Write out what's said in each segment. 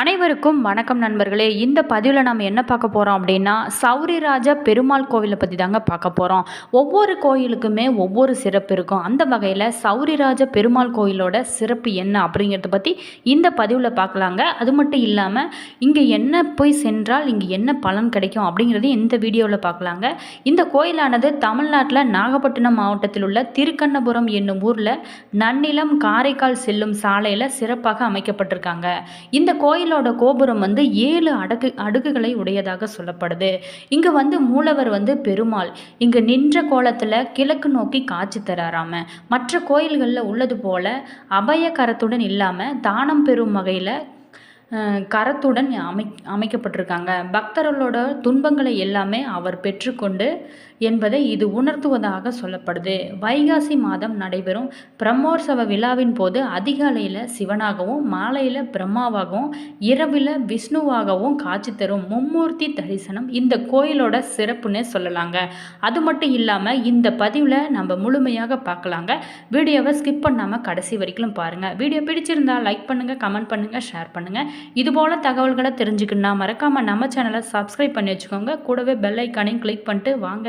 அனைவருக்கும் வணக்கம் நண்பர்களே. இந்த பதிவில் நம்ம என்ன பார்க்க போகிறோம் அப்படின்னா சௌரிராஜா பெருமாள் கோவிலை பற்றி தாங்க பார்க்க போகிறோம் ஒவ்வொரு கோயிலுக்குமே ஒவ்வொரு சிறப்பு இருக்கும். அந்த வகையில் சௌரிராஜ பெருமாள் கோயிலோட சிறப்பு என்ன அப்படிங்கிறத பற்றி இந்த பதிவில் பார்க்கலாங்க. அது மட்டும் இல்லாமல் இங்கே என்ன போய் சென்றால் இங்கே என்ன பலன் கிடைக்கும் அப்படிங்கிறது இந்த வீடியோவில் பார்க்கலாங்க. இந்த கோயிலானது தமிழ்நாட்டில் நாகப்பட்டினம் மாவட்டத்தில் உள்ள திருக்கண்ணபுரம் என்னும் ஊரில் நன்னிலம் காரைக்கால் செல்லும் சாலையில் சிறப்பாக அமைக்கப்பட்டிருக்காங்க. இந்த கோயில் கோயிலோட கோபுரம் வந்து ஏழு அடுக்கு அடுக்குகளை உடையதாக சொல்லப்படுது. இங்கே வந்து மூலவர் வந்து பெருமாள். இங்கே நின்ற கோலத்தில் கிழக்கு நோக்கி காட்சி தராராம. மற்ற கோயில்களில் உள்ளது போல அபய கரத்துடன் இல்லாமல் தானம் பெறும் வகையில் கரத்துடன் அமை அமைக்கப்பட்டிருக்காங்க. பக்தர்களோட துன்பங்களை எல்லாமே அவர் பெற்றுக்கொண்டு என்பதை இது உணர்த்துவதாக சொல்லப்படுது. வைகாசி மாதம் நடைபெறும் பிரம்மோற்சவ விழாவின் போது அதிகாலையில் சிவனாகவும் மாலையில் பிரம்மாவாகவும் இரவில் விஷ்ணுவாகவும் காட்சி தரும் மும்மூர்த்தி தரிசனம் இந்த கோயிலோட சிறப்புன்னே சொல்லலாங்க. அது மட்டும் இல்லாமல் இந்த பதிவில் நம்ம முழுமையாக பார்க்கலாங்க. வீடியோவை ஸ்கிப் பண்ணாமல் கடைசி வரைக்கும் பாருங்கள் வீடியோ பிடிச்சிருந்தா லைக் பண்ணுங்கள் கமெண்ட் பண்ணுங்கள் ஷேர் பண்ணுங்கள் இதுபோல் தகவல்களை தெரிஞ்சுக்கணும்னா மறக்காமல் நம்ம சேனலை சப்ஸ்கிரைப் பண்ணி வச்சுக்கோங்க. கூடவே பெல் ஐக்கானையும் கிளிக் பண்ணிட்டு வாங்க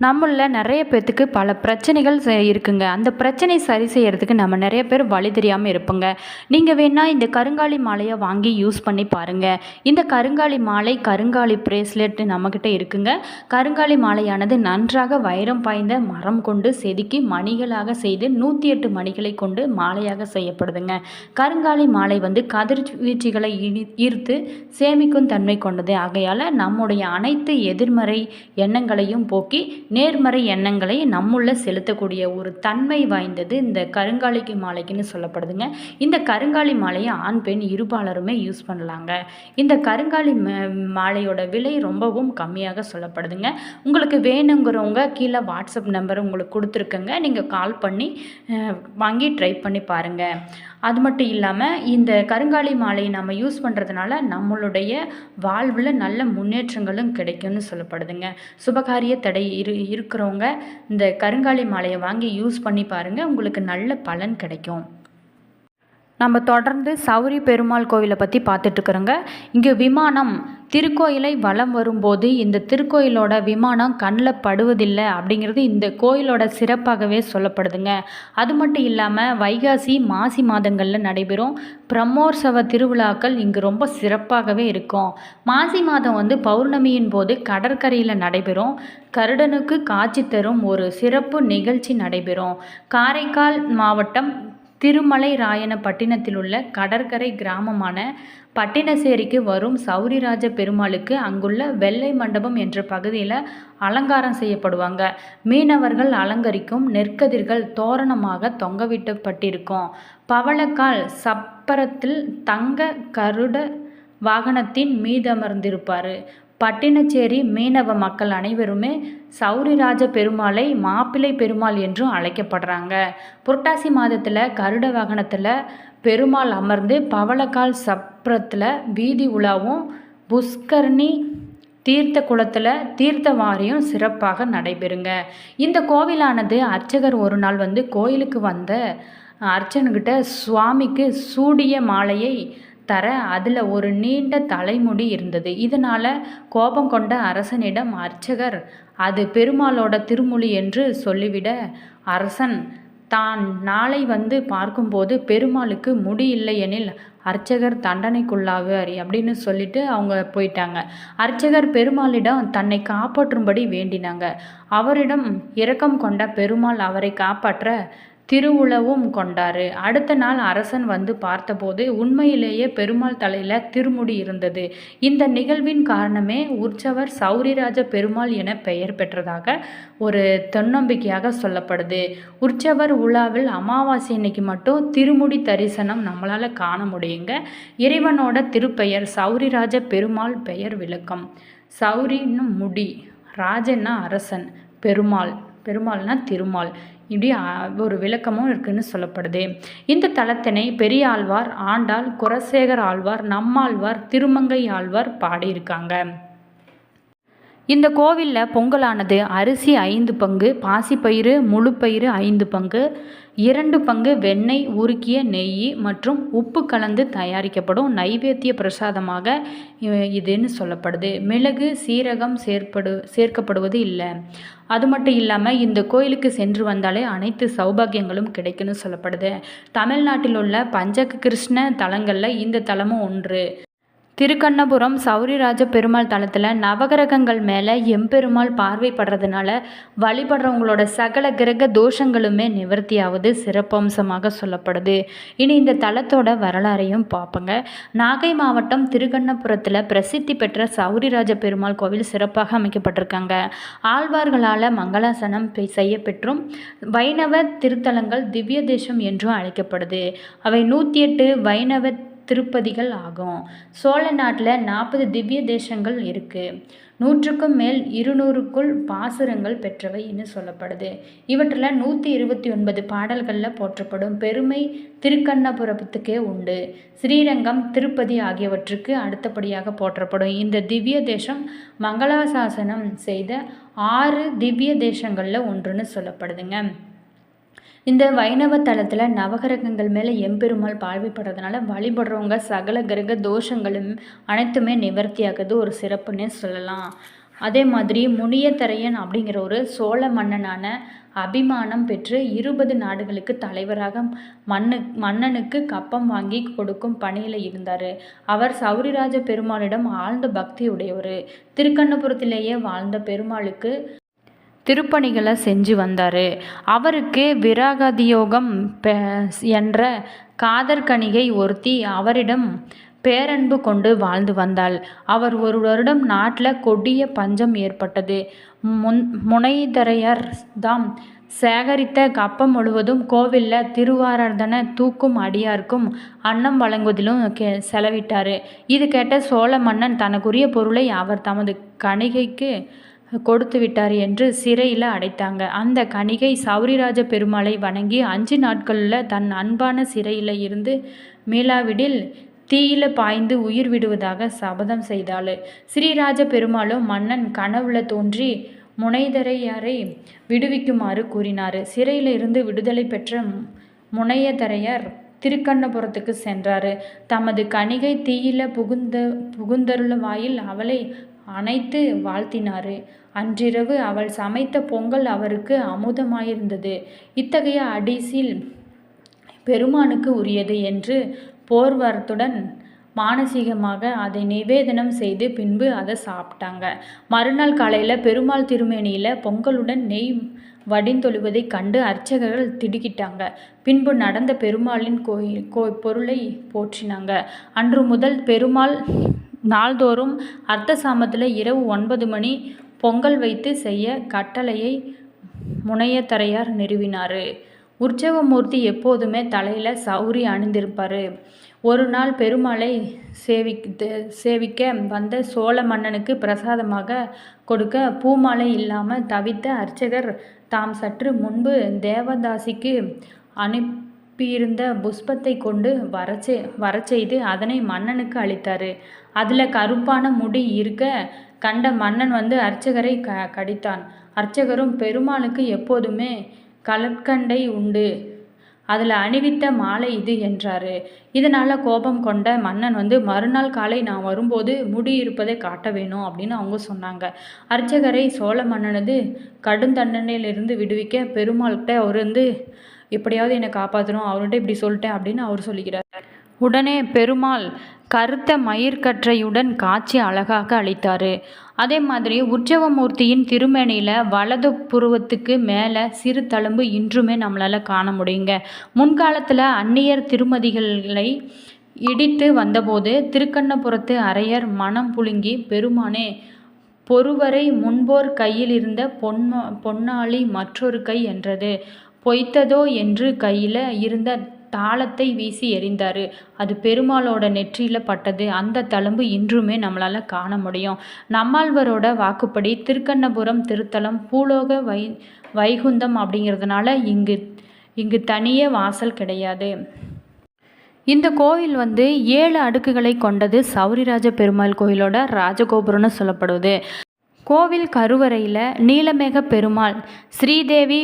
நம்மளில் நிறைய பேர்த்துக்கு பல பிரச்சனைகள் இருக்குங்க. அந்த பிரச்சனை சரி செய்யறதுக்கு நம்ம நிறைய பேர் வழி தெரியாமல் இருப்போங்க. நீங்கள் வேணால் இந்த கருங்காலி மாலையை வாங்கி யூஸ் பண்ணி பாருங்கள் இந்த கருங்காலி மாலை கருங்காலி பிரேஸ்லெட் நம்மக்கிட்ட இருக்குங்க. கருங்காலி மாலையானது நன்றாக வைரம் பாய்ந்த மரம் கொண்டு செதுக்கி மணிகளாக செய்து நூற்றி எட்டு மணிகளை கொண்டு மாலையாக செய்யப்படுதுங்க. கருங்காலி மாலை வந்து கதிர்வீச்சுகளை இனி- ஈர்த்து சேமிக்கும் தன்மை கொண்டது. ஆகையால் நம்முடைய அனைத்து எதிர்மறை எண்ணங்களையும் போக்கி நேர்மறை எண்ணங்களை நம்முள்ள செலுத்தக்கூடிய ஒரு தன்மை வாய்ந்தது இந்த கருங்காலிக்கு மாலைக்குன்னு சொல்லப்படுதுங்க. இந்த கருங்காலி மாலையை ஆண் பெண் இருபாலருமே யூஸ் பண்ணலாங்க. இந்த கருங்காலி ம- மாலையோட விலை ரொம்பவும் கம்மியாக சொல்லப்படுதுங்க. உங்களுக்கு வேணுங்கிறவங்க கீழே வாட்ஸ்அப் நம்பர் உங்களுக்கு கொடுத்துருக்கங்க. நீங்கள் கால் பண்ணி வாங்கி ட்ரை பண்ணி பாருங்கள் அது மட்டும் இல்லாமல் இந்த கருங்காலி மாலையை நம்ம யூஸ் பண்ணுறதுனால நம்மளுடைய வாழ்வில் நல்ல முன்னேற்றங்களும் கிடைக்கும்னு சொல்லப்படுதுங்க. சுபகாரிய தடை இரு இருக்கிறவங்க இந்த கருங்காலி மாலையை வாங்கி யூஸ் பண்ணி பாருங்கள் உங்களுக்கு நல்ல பலன் கிடைக்கும். நம்ம தொடர்ந்து சௌரி பெருமாள் கோவிலை பற்றி பார்த்துட்ருக்குறோங்க இங்கே விமானம் திருக்கோயிலை வலம் வரும்போது இந்த திருக்கோயிலோட விமானம் கண்ணில் படுவதில்லை அப்படிங்கிறது இந்த கோயிலோட சிறப்பாகவே சொல்லப்படுதுங்க. அது மட்டும் இல்லாமல் வைகாசி மாசி மாதங்களில் நடைபெறும் பிரம்மோற்சவ திருவிழாக்கள் இங்கு ரொம்ப சிறப்பாகவே இருக்கும். மாசி மாதம் வந்து பௌர்ணமியின் போது கடற்கரையில் நடைபெறும். கருடனுக்கு காட்சி தரும் ஒரு சிறப்பு நிகழ்ச்சி நடைபெறும். காரைக்கால் மாவட்டம் திருமலை ராயனப்பட்டினத்தில் உள்ள கடற்கரை கிராமமான பட்டினசேரிக்கு வரும் சௌரிராஜ பெருமாளுக்கு அங்குள்ள வெள்ளை மண்டபம் என்ற பகுதியில் அலங்காரம் செய்யப்படுவாங்க. மீனவர்கள் அலங்கரிக்கும் நெற்கதிர்கள் தோரணமாக தொங்கவிட்டப்பட்டிருக்கும் பவளக்கால் சப்பரத்தில் தங்க கருட வாகனத்தின் மீதமர்ந்திருப்பார். பட்டினச்சேரி மீனவ மக்கள் அனைவருமே சௌரிராஜ பெருமாளை மாப்பிள்ளை பெருமாள் என்றும் அழைக்கப்படுறாங்க. புரட்டாசி மாதத்தில் கருட வாகனத்தில் பெருமாள் அமர்ந்து பவளக்கால் சப்ரத்தில் வீதி உலாவும் புஷ்கர்ணி தீர்த்த குளத்தில் தீர்த்தவாரியும் சிறப்பாக நடைபெறுங்க. இந்த கோவிலானது அர்ச்சகர் ஒரு நாள் வந்து கோயிலுக்கு வந்த அர்ச்சனுக்கிட்ட சுவாமிக்கு சூடிய மாலையை தர அதில் ஒரு நீண்ட தலைமுடி இருந்தது. இதனால் கோபம் கொண்ட அரசனிடம் அர்ச்சகர் அது பெருமாளோட திருமொழி என்று சொல்லிவிட அரசன் தான் நாளை வந்து பார்க்கும்போது பெருமாளுக்கு முடி இல்லையெனில் அர்ச்சகர் தண்டனைக்குள்ளாவார் அப்படின்னு சொல்லிட்டு அவங்க போயிட்டாங்க. அர்ச்சகர் பெருமாளிடம் தன்னை காப்பாற்றும்படி வேண்டினாங்க. அவரிடம் இரக்கம் கொண்ட பெருமாள் அவரை காப்பாற்ற திருவுளவும் கொண்டாரு. அடுத்த நாள் அரசன் வந்து பார்த்தபோது உண்மையிலேயே பெருமாள் தலையில் திருமுடி இருந்தது. இந்த நிகழ்வின் காரணமே உற்சவர் சௌரிராஜ பெருமாள் என பெயர் பெற்றதாக ஒரு தன்னம்பிக்கையாக சொல்லப்படுது. உற்சவர் உலாவில் அமாவாசை அன்னைக்கு மட்டும் திருமுடி தரிசனம் நம்மளால் காண முடியுங்க. இறைவனோட திருப்பெயர் சௌரிராஜ பெருமாள் பெயர் விளக்கம். சௌரின்னு முடி ராஜன்னா அரசன் பெருமாள். பெருமாள்னா திருமால். இப்படி ஒரு விளக்கமும் இருக்குன்னு சொல்லப்படுது. இந்த தலத்தினை பெரிய ஆழ்வார் ஆண்டாள் குரசேகர் ஆழ்வார் நம்மாழ்வார் திருமங்கை ஆழ்வார் பாடியிருக்காங்க. இந்த கோவிலில் பொங்கலானது அரிசி ஐந்து பங்கு பாசிப்பயிறு முழுப்பயிறு ஐந்து பங்கு இரண்டு பங்கு வெண்ணெய் உருக்கிய நெய் மற்றும் உப்பு கலந்து தயாரிக்கப்படும் நைவேத்திய பிரசாதமாக இதுன்னு சொல்லப்படுது. மிளகு சீரகம் சேர்ப்படு சேர்க்கப்படுவது இல்லை. அது மட்டும் இல்லாமல் இந்த கோயிலுக்கு சென்று வந்தாலே அனைத்து சௌபாகியங்களும் கிடைக்கும்னு சொல்லப்படுது. தமிழ்நாட்டில் உள்ள பஞ்ச கிருஷ்ண தலங்களில் இந்த தலமும் ஒன்று. திருக்கண்ணபுரம் சௌரிராஜ பெருமாள் தலத்தில் நவகிரகங்கள் மேலே எம்பெருமாள் பார்வைப்படுறதுனால வழிபடுறவங்களோட சகல கிரக தோஷங்களுமே நிவர்த்தியாவது சிறப்பம்சமாக சொல்லப்படுது. இனி இந்த தலத்தோட வரலாறையும் பார்ப்போங்க. நாகை மாவட்டம் திருக்கண்ணபுரத்தில் பிரசித்தி பெற்ற சௌரிராஜ பெருமாள் கோவில் சிறப்பாக அமைக்கப்பட்டிருக்காங்க. ஆழ்வார்களால் மங்களாசனம் செய்யப்பெற்றும் வைணவ திருத்தலங்கள் திவ்ய தேசம் என்றும் அழைக்கப்படுது. அவை நூற்றி எட்டு வைணவ திருப்பதிகள் ஆகும். சோழ நாட்டில் நாற்பது திவ்ய தேசங்கள் இருக்குது நூற்றுக்கும் மேல் இருநூறுக்குள் பாசுரங்கள் பெற்றவைன்னு சொல்லப்படுது. இவற்றில் நூற்றி இருபத்தி ஒன்பது பாடல்களில் போற்றப்படும் பெருமை திருக்கண்ணபுரத்துக்கே உண்டு. ஸ்ரீரங்கம் திருப்பதி ஆகியவற்றுக்கு அடுத்தபடியாக போற்றப்படும் இந்த திவ்ய தேசம் மங்களாசாசனம் செய்த ஆறு திவ்ய தேசங்களில் ஒன்றுன்னு சொல்லப்படுதுங்க. இந்த வைணவ தலத்தில் நவகிரகங்கள் மேலே எம்பெருமாள் பார்வைப்படுறதுனால வழிபடுறவங்க சகல கிரக தோஷங்களும் அனைத்துமே நிவர்த்தியாகுது ஒரு சிறப்புன்னே சொல்லலாம். அதே மாதிரி முனியத்தரையன் அப்படிங்கிற ஒரு சோழ மன்னனான அபிமானம் பெற்று இருபது நாடுகளுக்கு தலைவராக மண்ணு மன்னனுக்கு கப்பம் வாங்கி கொடுக்கும் பணியில் இருந்தார். அவர் சௌரிராஜ பெருமாளிடம் ஆழ்ந்த பக்தி உடையவர். திருக்கண்ணபுரத்திலேயே வாழ்ந்த பெருமாளுக்கு திருப்பணிகளை செஞ்சு வந்தார். அவருக்கு விராகதியோகம் பெ- என்ற காதற்கணிகை ஒருத்தி அவரிடம் பேரன்பு கொண்டு வாழ்ந்து வந்தாள். அவர் ஒரு வருடம் நாட்டில் கொடிய பஞ்சம் ஏற்பட்டது. முன் முனைதரையர் தாம் சேகரித்த கப்பம் முழுவதும் கோவிலில் திருவாராதன தூக்கும் அடியார்க்கும் அன்னம் வழங்குவதிலும் கே செலவிட்டார். இது கேட்ட சோழ மன்னன் தனக்குரிய பொருளை அவர் தமது கணிகைக்கு கொடுத்து விட்டார் என்று சிறையில் அடைத்தாங்க. அந்த கணிகை சௌரிராஜ பெருமாளை வணங்கி அஞ்சு நாட்களில் தன் அன்பான சிறையில் இருந்து மீளாவிடில் தீயில பாய்ந்து உயிர் விடுவதாக சபதம் செய்தாள். ஸ்ரீராஜ பெருமாளும் மன்னன் கனவுல தோன்றி முனைதரையரை விடுவிக்குமாறு கூறினார். சிறையில் இருந்து விடுதலை பெற்ற முனையதரையர் திருக்கண்ணபுரத்துக்கு சென்றார். தமது கணிகை தீயில புகுந்த புகுந்தருள வாயில் அவளை அனைத்து வாழ்த்தினார். அன்றிரவு அவள் சமைத்த பொங்கல் அவருக்கு அமுதமாயிருந்தது. இத்தகைய அடிசில் பெருமானுக்கு உரியது என்று போர்வரத்துடன் மானசீகமாக அதை நிவேதனம் செய்து பின்பு அதை சாப்பிட்டாங்க. மறுநாள் காலையில் பெருமாள் திருமேனியில் பொங்கலுடன் நெய் வடிந்தொழுவதைக் கண்டு அர்ச்சகர்கள் திடுக்கிட்டாங்க. பின்பு நடந்த பெருமாளின் கோயில் கோ பொருளை போற்றினாங்க. அன்று முதல் பெருமாள் நாள்தோறும் அர்த்த சாமத்தில் இரவு ஒன்பது மணி பொங்கல் வைத்து செய்ய கட்டளையை முனையத்தரையார் நிறுவினார். உற்சவமூர்த்தி எப்போதுமே தலையில் சௌரி அணிந்திருப்பார். ஒரு நாள் பெருமாளை சேவித்து சேவிக்க வந்த சோழ மன்னனுக்கு பிரசாதமாக கொடுக்க பூமாலை இல்லாமல் தவித்த அர்ச்சகர் தாம் சற்று முன்பு தேவதாசிக்கு இருந்த புஷ்பத்தை கொண்டு வரச்செ வரச்செய்து அதனை மன்னனுக்கு அளித்தார். அதில் கருப்பான முடி இருக்க கண்ட மன்னன் வந்து அர்ச்சகரை க கடித்தான். அர்ச்சகரும் பெருமாளுக்கு எப்போதுமே கலற்கண்டை உண்டு. அதில் அணிவித்த மாலை இது என்றார். இதனால் கோபம் கொண்ட மன்னன் வந்து மறுநாள் காலை நான் வரும்போது முடி இருப்பதை காட்ட வேணும் அப்படின்னு அவங்க சொன்னாங்க. அர்ச்சகரை சோழ மன்னனது கடும் தண்டனையிலிருந்து விடுவிக்க பெருமாள்கிட்ட அவர் வந்து எப்படியாவது என்னை காப்பாற்றணும் அவர்கிட்ட இப்படி சொல்லிட்டேன் அப்படின்னு அவர் சொல்லிக்கிறார். உடனே பெருமாள் கருத்த மயிர்கற்றையுடன் காட்சி அழகாக அளித்தார். அதே மாதிரி உற்சவமூர்த்தியின் திருமேனியில் வலது புருவத்துக்கு மேலே சிறு தழும்பு இன்றுமே நம்மளால் காண முடியுங்க. முன்காலத்தில் அந்நியர் திருமதிகளை இடித்து வந்தபோது திருக்கண்ணபுரத்து அரையர் மனம் புழுங்கி பெருமானே பொறுவரை முன்போர் கையில் இருந்த பொன்னாளி மற்றொரு கை என்றது. பொய்த்ததோ என்று கையில் இருந்த தாளத்தை வீசி எறிந்தார். அது பெருமாளோட நெற்றியில் பட்டது. அந்த தழும்பு இன்றுமே நம்மளால் காண முடியும். நம்மாழ்வரோட வாக்குப்படி திருக்கண்ணபுரம் திருத்தலம் பூலோக வை வைகுந்தம் அப்படிங்கிறதுனால இங்கு இங்கு தனியே வாசல் கிடையாது. இந்த கோவில் வந்து ஏழு அடுக்குகளை கொண்டது சௌரிராஜ பெருமாள் கோயிலோட ராஜகோபுரம்னு சொல்லப்படுவது. கோவில் கருவறையில் நீலமேக பெருமாள் ஸ்ரீதேவி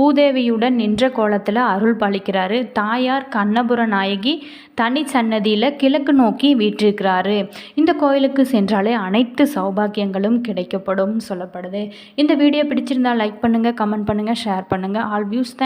பூதேவியுடன் நின்ற கோலத்தில் அருள் பாலிக்கிறாரு தாயார் கண்ணபுர நாயகி தனி சன்னதியில் கிழக்கு நோக்கி வீற்றிருக்கிறாரு. இந்த கோயிலுக்கு சென்றாலே அனைத்து சௌபாக்கியங்களும் கிடைக்கப்படும் சொல்லப்படுது. இந்த வீடியோ பிடிச்சிருந்தால் லைக் பண்ணுங்கள் கமெண்ட் பண்ணுங்கள் ஷேர் பண்ணுங்கள் ஆல் வியூஸ்